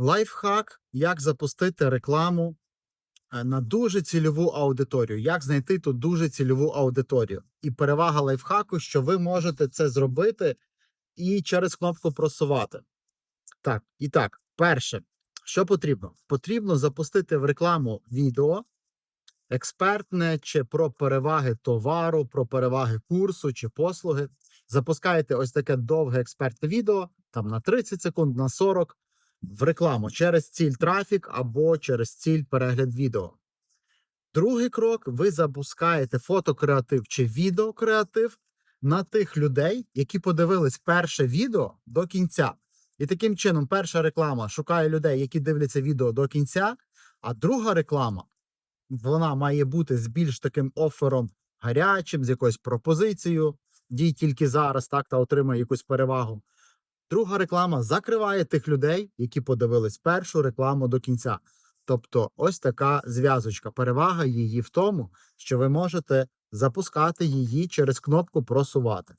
Лайфхак, як запустити рекламу е, на дуже цільову аудиторію, як знайти ту дуже цільову аудиторію. І перевага лайфхаку, що ви можете це зробити і через кнопку просувати. Так, і так, перше, що потрібно? Потрібно запустити в рекламу відео експертне чи про переваги товару, про переваги курсу чи послуги. Запускаєте ось таке довге експертне відео, там на 30 секунд, на 40 в рекламу через ціль трафік або через ціль перегляд відео. Другий крок: ви запускаєте фотокреатив чи відеокреатив на тих людей, які подивились перше відео до кінця. І таким чином, перша реклама шукає людей, які дивляться відео до кінця, а друга реклама вона має бути з більш таким офером гарячим, з якоюсь пропозицією, дій тільки зараз, так, та отримає якусь перевагу. Друга реклама закриває тих людей, які подивились першу рекламу до кінця. Тобто, ось така зв'язочка. Перевага її в тому, що ви можете запускати її через кнопку просувати.